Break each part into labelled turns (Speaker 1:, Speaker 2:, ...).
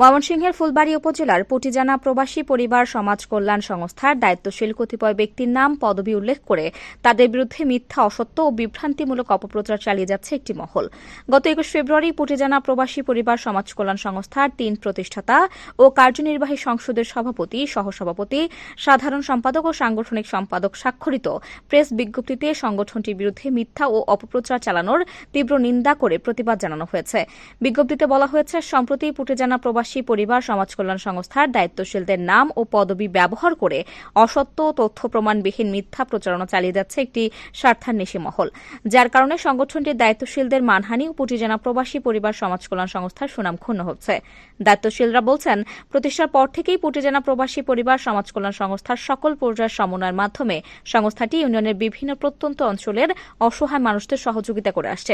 Speaker 1: ময়মনসিংহের ফুলবাড়ী উপজেলার পুটিজানা প্রবাসী পরিবার সমাজ কল্যাণ সংস্থার দায়িত্বশীল কতিপয় ব্যক্তির নাম পদবি উল্লেখ করে তাদের বিরুদ্ধে মিথ্যা, অসত্য ও বিভ্রান্তিমূলক অপপ্রচার চালিয়ে যাচ্ছে একটি মহল। গত একুশ ফেব্রুয়ারি পুটিজানা প্রবাসী পরিবার সমাজ কল্যাণ সংস্থার তিন প্রতিষ্ঠাতা ও কার্যনির্বাহী সংসদের সভাপতি, সহসভাপতি, সাধারণ সম্পাদক ও সাংগঠনিক সম্পাদক স্বাক্ষরিত। প্রেস বিজ্ঞপ্তিতে সংগঠনটির বিরুদ্ধে মিথ্যা ও অপপ্রচার চালানোর তীব্র নিন্দা করে প্রতিবাদ জানানো হয়েছে। বিজ্ঞপ্তিতে বলা হয়েছে, সম্প্রতি পুটিজানা প্রবাসী পরিবার সমাজ কল্যাণ সংস্থার দায়িত্বশীলদের নাম ও পদবি ব্যবহার করে অসত্য তথ্য প্রমাণবিহীন মিথ্যা প্রচারণা চালিয়ে যাচ্ছে একটি স্বার্থান্বেষী মহল। যার কারণে সংগঠনটির দায়িত্বশীলদের মানহানি ও পুটিজানা প্রবাসী পরিবার সমাজ কল্যাণ সংস্থার সুনাম ক্ষুণ্ণ হচ্ছে। দায়িত্বশীলরা বলছেন, প্রতিষ্ঠার পর থেকেই পুটিজানা প্রবাসী পরিবার সমাজ কল্যাণ সংস্থার সকল পর্যায়ের সমন্বয়ের মাধ্যমে সংস্থাটি ইউনিয়নের বিভিন্ন প্রত্যন্ত অঞ্চলের অসহায় মানুষদের সহযোগিতা করে আসছে।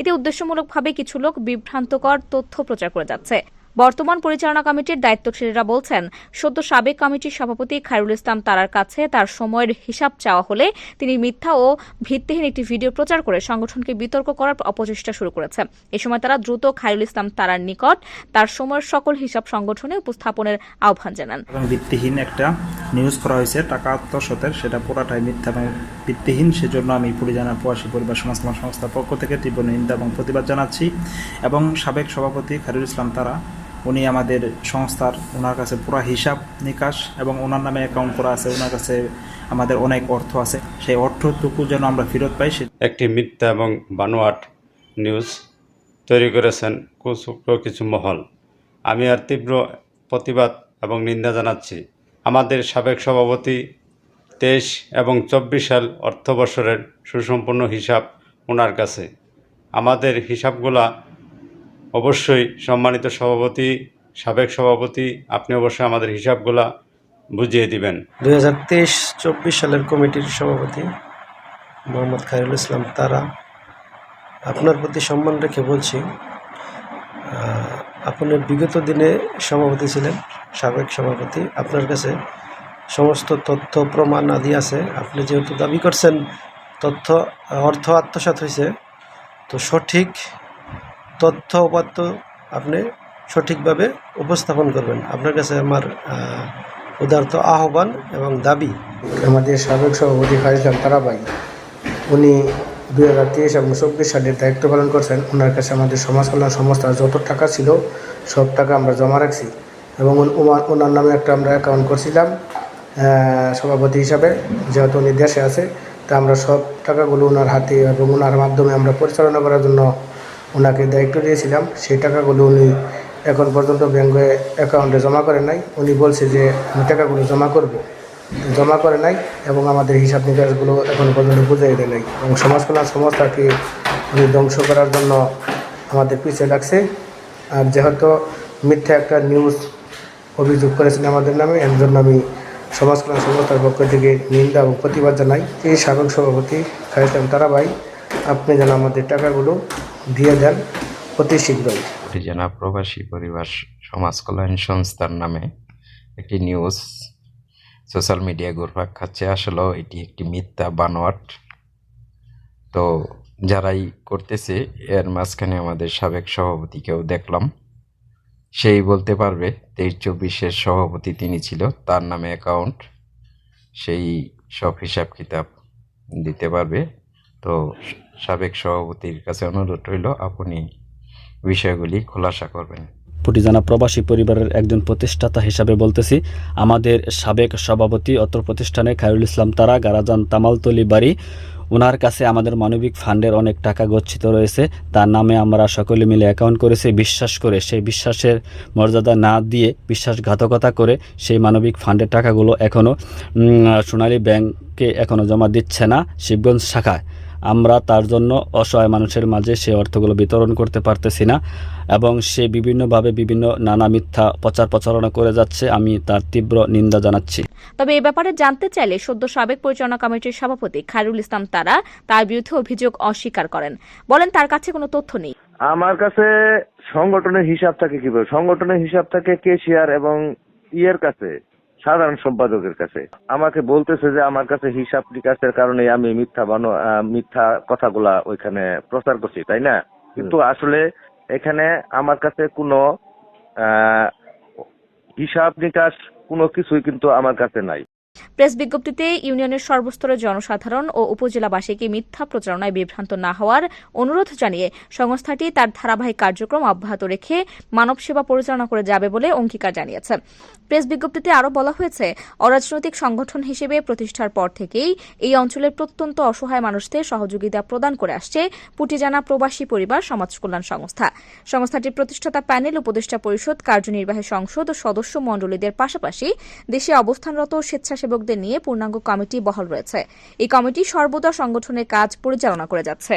Speaker 1: এতে উদ্দেশ্যমূলকভাবে কিছু লোক বিভ্রান্তকর তথ্য প্রচার করে যাচ্ছে। বর্তমান পরিচালনা কমিটির দায়িত্বশীলরা বলছেন, সদ্য সাবেক কমিটির সভাপতি খায়রুল ইসলাম তারার কাছে তার সময়ের হিসাব চাওয়া হলে তিনি মিথ্যা ও ভিত্তিহীন একটি ভিডিও প্রচার করে সংগঠনকে বিতর্ক করার অপচেষ্টা শুরু করেছে। এ সময় তারা দ্রুত খায়রুল ইসলাম তারার নিকট তার সময়ের সকল হিসাব সংগঠনে উপস্থাপনের আহ্বান জানান।
Speaker 2: ভিত্তিহীন একটা নিউজ করা হয়েছে, টাকা আত্মসতের, সেটা পুরাটাই মিথ্যা এবং ভিত্তিহীন, সেজন্য আমি পরিজানা প্রবাসী পরিবার সংস্থার পক্ষ থেকে তীব্র নিন্দা এবং প্রতিবাদ জানাচ্ছি। এবং সাবেক সভাপতি খায়রুল ইসলাম তারা উনি আমাদের সংস্থার ওনার কাছে পুরো হিসাব নিকাশ এবং ওনার নামে অ্যাকাউন্ট করা আছে ওনার কাছে আমাদের অনেক অর্থ আছে। সেই অর্থটুকু যেন আমরা ফেরত পাই, সে
Speaker 3: একটি মিথ্যা এবং বানোয়াট নিউজ তৈরি করেছেন কুচক্র কিছু মহল। আমি আর তীব্র প্রতিবাদ এবং নিন্দা জানাচ্ছি। আমাদের সাবেক সভাপতি তেইশ এবং চব্বিশ সাল অর্থবর্ষের সুসম্পন্ন হিসাব ওনার কাছে। আমাদের হিসাবগুলা অবশ্যই সম্মানিত সভাপতি, সাবেক সভাপতি, আপনি অবশ্যই আমাদের হিসাবগুলা বুঝিয়ে দিবেন।
Speaker 4: দুই হাজার তেইশ চব্বিশ সালের কমিটির সভাপতি মোহাম্মদ খায়রুল ইসলাম তারা, আপনার প্রতি সম্মান রেখে বলছি আপনি বিগত দিনে সভাপতি ছিলেন, সাবেক সভাপতি, আপনার কাছে সমস্ত তথ্য, প্রমাণ আদি আছে। আপনি যেহেতু দাবি করছেন, তথ্য, অর্থ আত্মসাৎ হয়েছে, তো সঠিক তথ্য উপাত্ত আপনি সঠিকভাবে উপস্থাপন করবেন। আপনার কাছে আমার আহ, উদারত আহ্বান এবং দাবি।
Speaker 5: আমাদের সাবেক সভাপতি খাইসলাম তারাবাই উনি দুই হাজার তেইশ এবং চব্বিশ সালের দায়িত্ব পালন করছেন। ওনার কাছে আমাদের সমাজ কল্যাণ সংস্থার যত টাকা ছিল সব টাকা আমরা জমা রাখছি এবং ওনার নামে একটা আমরা অ্যাকাউন্ট করছিলাম সভাপতি হিসাবে। যেহেতু উনি দেশে আছে তা আমরা সব টাকাগুলো ওনার হাতে এবং ওনার মাধ্যমে আমরা পরিচালনা করার জন্য ওনাকে দায়িত্ব দিয়েছিলাম, সেই টাকাগুলো উনি এখন পর্যন্ত ব্যাংকে অ্যাকাউন্টে জমা করে নাই। উনি বলছে যে, আমি টাকাগুলো জমা করব। জমা করে নাই এবং আমাদের হিসাব নিকাশগুলো এখন পর্যন্ত বুঝাই দেয় নাই। এবং সমাজ কল্যাণ সংস্থাকে উনি ধ্বংস করার জন্য আমাদের পিছিয়ে লাগছে আর যেহেতু মিথ্যা একটা নিউজ অভিযোগ করেছেন আমাদের নামে এর জন্য আমি সমাজ কল্যাণ সংস্থার পক্ষ থেকে নিন্দা এবং প্রতিবাদ জানাই। এই সাবেক সভাপতি খাইসলাম তারাবাই আপনি যেন আমাদের টাকাগুলো দিয়ে দেন অতি শীঘ্রই।
Speaker 6: হরিজনা প্রবাসী পরিবার সমাজ কল্যাণ সংস্থার নামে একটি নিউজ সোশ্যাল মিডিয়া ঘুরপাক খাচ্ছে। আসলেও এটি একটি মিথ্যা বানোয়াট। তো যারাই করতেছে, এর মাঝখানে আমাদের সাবেক সভাপতিকেও দেখলাম। সেই বলতে পারবে, তেইশ চব্বিশের সভাপতি তিনি ছিল, তার নামে অ্যাকাউন্ট সেই সব হিসাব কিতাব দিতে পারবে। তো সাবেক সভাপতির কাছে অনুরোধ রইল, আপনি বিষয়গুলি খোলাসা করবেন।
Speaker 7: পটিজানা প্রবাসী পরিবারের একজন প্রতিষ্ঠাতা হিসাবে বলতেছি, আমাদের সাবেক সভাপতি অত্র প্রতিষ্ঠানে খায়রুল ইসলাম তারা, গারাজান তামালতলি বাড়ি। ওনার কাছে আমাদের মানবিক ফান্ডের অনেক টাকা গচ্ছিত রয়েছে, তার নামে আমরা সকলে মিলে অ্যাকাউন্ট করেছি, বিশ্বাস করে, সেই বিশ্বাসের মর্যাদা না দিয়ে বিশ্বাসঘাতকতা করে সেই মানবিক ফান্ডের টাকাগুলো এখনও সোনালী ব্যাংকে এখনও জমা দিচ্ছে না, শিবগঞ্জ শাখায়। আমরা তার জন্য অসহায় মানুষের মাঝে সে অর্থগুলো বিতরণ করতে পারতেছি না এবং সে বিভিন্নভাবে বিভিন্ন নানা মিথ্যা প্রচার প্রচারণা করে যাচ্ছে। আমি তার তীব্র নিন্দা জানাচ্ছি।
Speaker 1: তবে এ ব্যাপারে জানতে চাইলে সদ্য সাবেক পরিচালনা কমিটির সভাপতি খায়রুল ইসলাম তারা তার বিরুদ্ধে অভিযোগ অস্বীকার করেন। বলেন তার কাছে কোনো তথ্য নেই।
Speaker 8: আমার কাছে সংগঠনের হিসাব থাকে কীভাবে? সংগঠনের হিসাব থাকে কেশিয়ার এবং ইয়ের কাছে। সাধারণ সম্পাদকের কাছে। আমাকে বলতেছে যে আমার কাছে হিসাব নিকাশের কারণে আমি মিথ্যা বানো মিথ্যা কথাগুলা ওইখানে প্রচার করছি তাই না? কিন্তু আসলে এখানে আমার কাছে কোনো হিসাব নিকাশ কোনো কিছুই কিন্তু আমার কাছে নাই।
Speaker 1: প্রেস বিজ্ঞপ্তিতে ইউনিয়নের সর্বস্তরের জনসাধারণ ও উপজেলাবাসীকে মিথ্যা প্রচারণায় বিভ্রান্ত না হওয়ার অনুরোধ জানিয়ে সংস্থাটি তার ধারাবাহিক কার্যক্রম অব্যাহত রেখে মানব সেবা পরিচালনা করে যাবে বলে অঙ্গীকার জানিয়েছে। প্রেস বিজ্ঞপ্তিতে আরও বলা হয়েছে, অরাজনৈতিক সংগঠন হিসেবে প্রতিষ্ঠার পর থেকেই এই অঞ্চলের প্রত্যন্ত অসহায় মানুষদের সহযোগিতা প্রদান করে আসছে পুটিজানা প্রবাসী পরিবার সমাজ কল্যাণ সংস্থা। সংস্থাটির প্রতিষ্ঠাতা প্যানেল উপদেষ্টা পরিষদ, কার্যনির্বাহী সংসদ ও সদস্য মণ্ডলীদের পাশাপাশি দেশে অবস্থানরত স্বেচ্ছাসেবকদের নিয়ে পূর্ণাঙ্গ কমিটি বহাল রয়েছে। এই কমিটি সর্বদা সংগঠনের কাজ পরিচালনা করে যাচ্ছে।